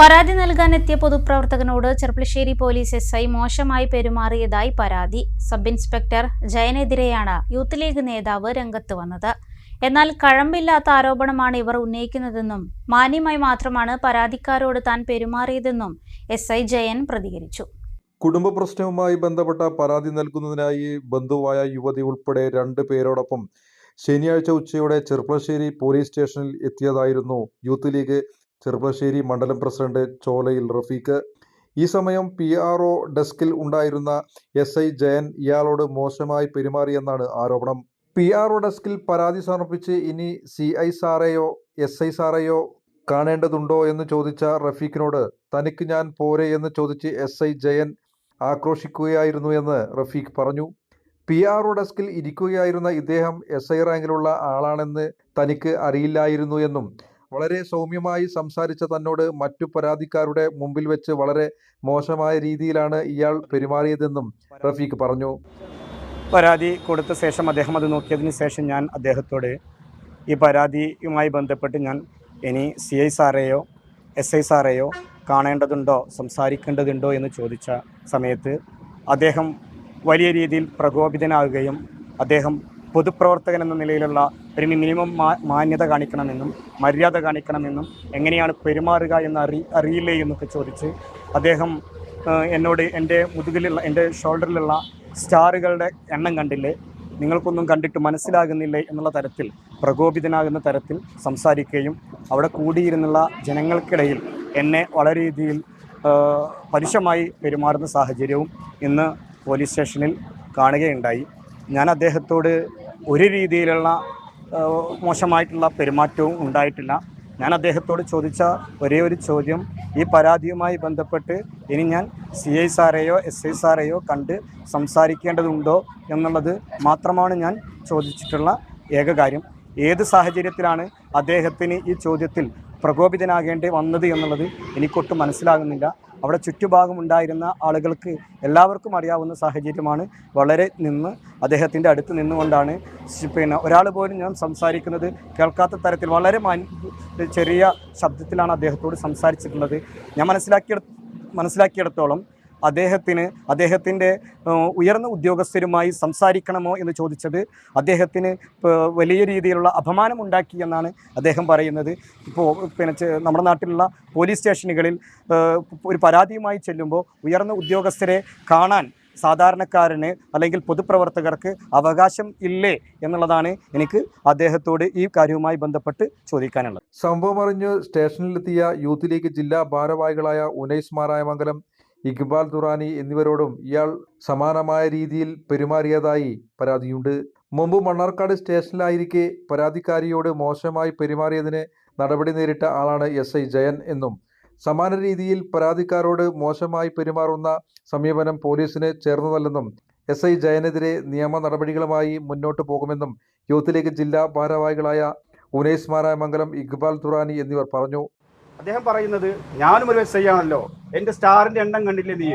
പരാതി നൽകാനെത്തിയ പൊതുപ്രവർത്തകനോട് ചെർപ്പളശ്ശേരി പോലീസ് എസ് ഐ മോശമായി പെരുമാറിയതായി പരാതി. സബ് ഇൻസ്പെക്ടർ ജയനെതിരെയാണ് യൂത്ത് ലീഗ് നേതാവ് രംഗത്ത് വന്നത്. എന്നാൽ കഴമ്പില്ലാത്ത ആരോപണമാണ് ഇവർ ഉന്നയിക്കുന്നതെന്നും മാന്യമായി മാത്രമാണ് പരാതിക്കാരോട് താൻ പെരുമാറിയതെന്നും എസ് ഐ ജയൻ പ്രതികരിച്ചു. കുടുംബ പ്രശ്നവുമായി ബന്ധപ്പെട്ട പരാതി നൽകുന്നതിനായി ബന്ധുവായ യുവതി ഉൾപ്പെടെ രണ്ട് പേരോടൊപ്പം ശനിയാഴ്ച ഉച്ചയോടെ ചെർപ്പളശ്ശേരി പോലീസ് സ്റ്റേഷനിൽ എത്തിയതായിരുന്നു യൂത്ത് ലീഗ് ചെർപ്പളശ്ശേരി മണ്ഡലം പ്രസിഡന്റ് ചോലയിൽ റഫീഖ്. ഈ സമയം പി ആർ ഒ ഡെസ്കിൽ ഉണ്ടായിരുന്ന എസ് ഐ ജയൻ ഇയാളോട് മോശമായി പെരുമാറിയെന്നാണ് ആരോപണം. പി ആർ ഒ ഡെസ്കിൽ പരാതി സമർപ്പിച്ച് ഇനി സി ഐ സാറേയോ എസ് ഐ സാറേയോ കാണേണ്ടതുണ്ടോ എന്ന് ചോദിച്ച റഫീഖിനോട് തനിക്ക് ഞാൻ പോരെ എന്ന് ചോദിച്ച് എസ് ഐ ജയൻ ആക്രോശിക്കുകയായിരുന്നു എന്ന് റഫീഖ് പറഞ്ഞു. പി ആർ ഒ ഡെസ്കിൽ ഇരിക്കുകയായിരുന്ന ഇദ്ദേഹം എസ് ഐ റാങ്കിലുള്ള ആളാണെന്ന് തനിക്ക് അറിയില്ലായിരുന്നു എന്നും വളരെ സൗമ്യമായി സംസാരിച്ച തന്നോട് മറ്റു പരാതിക്കാരുടെ മുമ്പിൽ വെച്ച് വളരെ മോശമായ രീതിയിലാണ് ഇയാൾ പെരുമാറിയതെന്നും റഫീഖ് പറഞ്ഞു. പരാതി കൊടുത്ത ശേഷം അദ്ദേഹം അത് നോക്കിയതിന് ശേഷം ഞാൻ അദ്ദേഹത്തോട് ഈ പരാതിയുമായി ബന്ധപ്പെട്ട് ഞാൻ ഇനി സി ഐ സാറേയോ എസ് ഐ സാറേയോ കാണേണ്ടതുണ്ടോ സംസാരിക്കേണ്ടതുണ്ടോ എന്ന് ചോദിച്ച സമയത്ത് അദ്ദേഹം വലിയ രീതിയിൽ പ്രകോപിതനാകുകയും അദ്ദേഹം പൊതുപ്രവർത്തകൻ എന്ന നിലയിലുള്ള ഒരു മിനിമം മാന്യത കാണിക്കണമെന്നും മര്യാദ കാണിക്കണമെന്നും എങ്ങനെയാണ് പെരുമാറുക എന്ന് അറി അറിയില്ലേ എന്നൊക്കെ ചോദിച്ച് അദ്ദേഹം എന്നോട് എന്റെ മുതുകിലുള്ള എന്റെ ഷോൾഡറിലുള്ള സ്റ്റാറുകളുടെ എണ്ണം കണ്ടില്ലേ? നിങ്ങൾക്കൊന്നും കണ്ടിട്ട് മനസ്സിലാകുന്നില്ലേ എന്നുള്ള തരത്തിൽ പ്രകോപിതനാകുന്ന തരത്തിൽ സംസാരിക്കുകയും അവിടെ കൂടിയിരുന്നുള്ള ജനങ്ങൾക്കിടയിൽ എന്നെ വളരെ രീതിയിൽ പരുഷമായി പെരുമാറുന്ന സാഹചര്യവും ഇന്ന് പോലീസ് സ്റ്റേഷനിൽ കാണുകയുണ്ടായി. ഞാൻ അദ്ദേഹത്തോട് ഒരു രീതിയിലുള്ള മോശമായിട്ടുള്ള പെരുമാറ്റവും ഉണ്ടായിട്ടില്ല. ഞാൻ അദ്ദേഹത്തോട് ചോദിച്ച ഒരേ ഒരു ചോദ്യം ഈ പരാതിയുമായി ബന്ധപ്പെട്ട് ഇനി ഞാൻ സി ഐ സാറേയോ എസ് ഐ സാറേയോ കണ്ട് സംസാരിക്കേണ്ടതുണ്ടോ എന്നുള്ളത് മാത്രമാണ് ഞാൻ ചോദിച്ചിട്ടുള്ള ഏക കാര്യം. ഏത് സാഹചര്യത്തിലാണ് അദ്ദേഹത്തിന് ഈ ചോദ്യത്തിൽ പ്രകോപിതനാകേണ്ടി വന്നത് എന്നുള്ളത് എനിക്കൊട്ടും മനസ്സിലാകുന്നില്ല. അവിടെ ചുറ്റുഭാഗം ഉണ്ടായിരുന്ന ആളുകൾക്ക് എല്ലാവർക്കും അറിയാവുന്ന സാഹചര്യമാണ്. വളരെ നിന്ന് അദ്ദേഹത്തിന്റെ അടുത്ത് നിന്നുകൊണ്ടാണ് പിന്നെ ഒരാൾ പോലും ഞാൻ സംസാരിക്കുന്നത് കേൾക്കാത്ത തരത്തിൽ വളരെ ചെറിയ ശബ്ദത്തിലാണ് അദ്ദേഹത്തോട് സംസാരിച്ചിട്ടുള്ളത്. ഞാൻ മനസ്സിലാക്കിയ മനസ്സിലാക്കിയിടത്തോളം അദ്ദേഹത്തിന് അദ്ദേഹത്തിന്റെ ഉയർന്ന ഉദ്യോഗസ്ഥരുമായി സംസാരിക്കണമോ എന്ന് ചോദിച്ചത് അദ്ദേഹത്തിന് വലിയ രീതിയിലുള്ള അപമാനമുണ്ടാക്കി എന്നാണ് അദ്ദേഹം പറയുന്നത്. ഇപ്പോൾ പിന്നെ നമ്മുടെ നാട്ടിലുള്ള പോലീസ് സ്റ്റേഷനുകളിൽ ഒരു പരാതിയുമായി ചെല്ലുമ്പോൾ ഉയർന്ന ഉദ്യോഗസ്ഥരെ കാണാൻ സാധാരണക്കാരന് അല്ലെങ്കിൽ പൊതുപ്രവർത്തകർക്ക് അവകാശം ഇല്ലേ എന്നുള്ളതാണ് എനിക്ക് അദ്ദേഹത്തോട് ഈ കാര്യവുമായി ബന്ധപ്പെട്ട് ചോദിക്കാനുള്ളത്. സംഭവം അറിഞ്ഞ് സ്റ്റേഷനിലെത്തിയ യൂത്ത് ലീഗ് ജില്ലാ ഭാരവാഹികളായ ഉനൈസ് മാറായമംഗലം ഇക്ബാൽ ദുറാനി എന്നിവരോടും ഇയാൾ സമാനമായ രീതിയിൽ പെരുമാറിയതായി പരാതിയുണ്ട്. മുമ്പ് മണ്ണാർക്കാട് സ്റ്റേഷനിലായിരിക്കെ പരാതിക്കാരിയോട് മോശമായി പെരുമാറിയതിന് നടപടി നേരിട്ട ആളാണ് എസ്. ഐ. ജയൻ എന്നും സമാന രീതിയിൽ പരാതിക്കാരോട് മോശമായി പെരുമാറുന്ന സമീപനം പോലീസിന് ചേർന്നതല്ലെന്നും എസ്. ഐ. ജയനെതിരെ നിയമ നടപടികളുമായി മുന്നോട്ട് പോകുമെന്നും യൂത്ത് ലീഗ് ജില്ലാ ഭാരവാഹികളായ ഉനൈസ് മാരായമംഗലം ഇക്ബാൽ തുറാനി എന്നിവർ പറഞ്ഞു. അദ്ദേഹം പറയുന്നത് ഞാനും ഒരു എസ് ഐ ആണല്ലോ. എന്റെ സ്റ്റാറിന്റെ എണ്ണം കണ്ടില്ലേ നീ?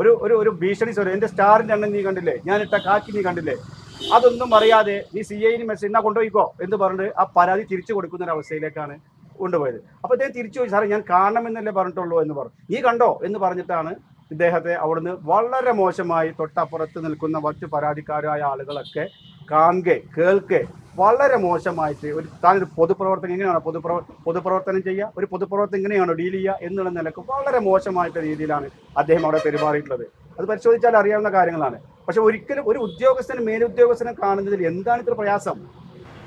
ഒരു ഒരു ഒരു ഭീഷണി സ്വരം എന്റെ സ്റ്റാറിന്റെ എണ്ണം നീ കണ്ടില്ലേ? ഞാൻ ഇട്ട കാക്കി നീ കണ്ടില്ലേ? അതൊന്നും അറിയാതെ നീ സി ഐന് മെസ്സേജ് എന്നാ കൊണ്ടുപോയിക്കോ? എന്ന് പറഞ്ഞിട്ട് ആ പരാതി തിരിച്ചു കൊടുക്കുന്ന ഒരു അവസ്ഥയിലേക്കാണ് കൊണ്ടുപോയത്. അപ്പൊ അദ്ദേഹം തിരിച്ചു പോയി സാറേ ഞാൻ കാണണമെന്നല്ലേ പറഞ്ഞിട്ടുള്ളൂ എന്ന് പറഞ്ഞു. നീ കണ്ടോ? എന്ന് പറഞ്ഞിട്ടാണ് ഇദ്ദേഹത്തെ അവിടുന്ന് വളരെ മോശമായി തൊട്ടപ്പുറത്ത് നിൽക്കുന്ന മറ്റു പരാതിക്കാരായ ആളുകളൊക്കെ കാണുകെ കേൾക്കെ വളരെ മോശമായിട്ട് ഒരു താനൊരു പൊതുപ്രവർത്തനം എങ്ങനെയാണ് പൊതുപ്രവ പൊതുപ്രവർത്തനം ചെയ്യുക? ഒരു പൊതുപ്രവർത്തനം എങ്ങനെയാണോ ഡീൽ ചെയ്യുക എന്നുള്ള നിലയ്ക്ക് വളരെ മോശമായിട്ട് രീതിയിലാണ് അദ്ദേഹം അവിടെ പെരുമാറിയിട്ടുള്ളത്. അത് പരിശോധിച്ചാൽ അറിയാവുന്ന കാര്യങ്ങളാണ്. പക്ഷെ ഒരിക്കലും ഒരു ഉദ്യോഗസ്ഥനും മേലുദ്യോഗസ്ഥനെ കാണുന്നതിൽ എന്താണ് ഇത്ര പ്രയാസം?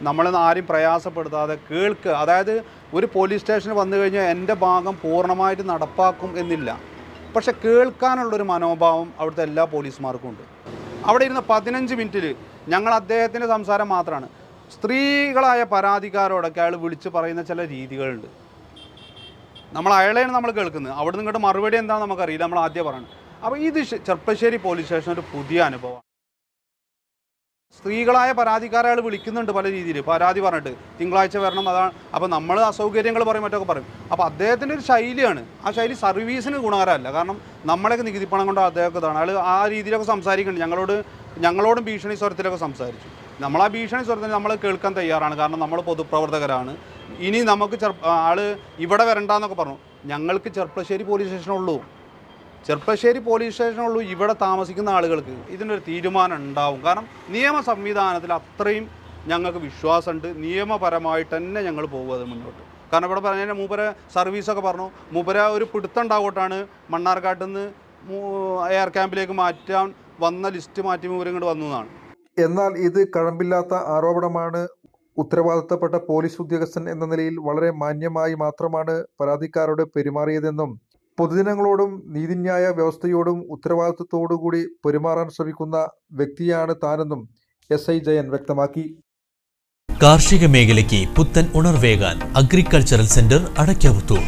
നമ്മളിന്ന് ആരും പ്രയാസപ്പെടുത്താതെ കേൾക്കുക. അതായത് ഒരു പോലീസ് സ്റ്റേഷനിൽ വന്നു കഴിഞ്ഞാൽ എന്റെ ഭാഗം പൂർണമായിട്ട് നടപ്പാക്കും എന്നില്ല. പക്ഷെ കേൾക്കാനുള്ളൊരു മനോഭാവം അവിടുത്തെ എല്ലാ പോലീസുമാർക്കും ഉണ്ട്. അവിടെ ഇരുന്ന പതിനഞ്ച് മിനിറ്റിൽ ഞങ്ങൾ അദ്ദേഹത്തിന്റെ സംസാരം മാത്രമാണ് സ്ത്രീകളായ പരാതിക്കാരോടൊക്കെ അയാൾ വിളിച്ച് പറയുന്ന ചില രീതികളുണ്ട്. നമ്മൾ അയാളെയാണ് നമ്മൾ കേൾക്കുന്നത്. അവിടെ നിന്ന് ഇങ്ങോട്ട് മറുപടി എന്താണെന്ന് നമുക്കറിയില്ല. നമ്മൾ ആദ്യം പറയണം. അപ്പോൾ ഇത് ചെർപ്പശ്ശേരി പോലീസ് സ്റ്റേഷൻ ഒരു പുതിയ അനുഭവം സ്ത്രീകളായ പരാതിക്കാരെ വിളിക്കുന്നുണ്ട് പല രീതിയിൽ. പരാതി പറഞ്ഞിട്ട്. തിങ്കളാഴ്ച വരണം അതാണ്. അപ്പോൾ നമ്മൾ അസൗകര്യങ്ങൾ പറയും മറ്റൊക്കെ പറയും. അപ്പോൾ അദ്ദേഹത്തിന്റെ ഒരു ശൈലിയാണ്. ആ ശൈലി സർവീസിന് ഗുണകരമല്ല. കാരണം നമ്മളൊക്കെ നികുതി പണം കൊണ്ട് അദ്ദേഹമൊക്കെ ഇതാണ്. അയാൾ ആ രീതിയിലൊക്കെ സംസാരിക്കുന്നുണ്ട്. ഞങ്ങളോട് ഞങ്ങളോടും ഭീഷണി സ്വരത്തിലൊക്കെ സംസാരിച്ചു. നമ്മൾ ആ ഭീഷണി സ്വരത്തിന് നമ്മൾ കേൾക്കാൻ തയ്യാറാണ്. കാരണം നമ്മൾ പൊതുപ്രവർത്തകരാണ്. ഇനി നമുക്ക് ചെറു ആൾ ഇവിടെ വരണ്ടെന്നൊക്കെ പറഞ്ഞു. ഞങ്ങൾക്ക് ചെർപ്പളശ്ശേരി പോലീസ് സ്റ്റേഷനുള്ളൂ ചെർപ്പശ്ശേരി പോലീസ് സ്റ്റേഷനുള്ളൂ ഇവിടെ താമസിക്കുന്ന ആളുകൾക്ക് ഇതിനൊരു തീരുമാനം ഉണ്ടാവും. കാരണം നിയമ സംവിധാനത്തിൽ അത്രയും ഞങ്ങൾക്ക് വിശ്വാസമുണ്ട്. നിയമപരമായിട്ട് തന്നെ ഞങ്ങൾ പോകും അത് മുന്നോട്ട്. കാരണം ഇവിടെ പറഞ്ഞ മൂപ്പര സർവീസൊക്കെ പറഞ്ഞു. മൂപ്പര ഒരു പിടുത്തം ഉണ്ടാവോട്ടാണ് മണ്ണാർക്കാട്ടിൽ നിന്ന് എയർ ക്യാമ്പിലേക്ക് മാറ്റാൻ വന്ന ലിസ്റ്റ് മാറ്റി മൂപ്പര് ഇങ്ങോട്ട് വന്നു എന്നാണ്. എന്നാൽ ഇത് കഴമ്പില്ലാത്ത ആരോപണമാണ്. ഉത്തരവാദിത്തപ്പെട്ട പോലീസ് ഉദ്യോഗസ്ഥൻ എന്ന നിലയിൽ വളരെ മാന്യമായി മാത്രമാണ് പരാതിക്കാരോട് പെരുമാറിയതെന്നും പൊതുജനങ്ങളോടും നീതിന്യായ വ്യവസ്ഥയോടും ഉത്തരവാദിത്വത്തോടുകൂടി പെരുമാറാൻ ശ്രമിക്കുന്ന വ്യക്തിയാണ് താനെന്നും എസ് ഐ ജയൻ വ്യക്തമാക്കി. കാർഷിക മേഖലയ്ക്ക് പുത്തൻ ഉണർവേകാൻ അഗ്രികൾച്ചറൽ സെന്റർ അടയ്ക്കാവുത്തൂർ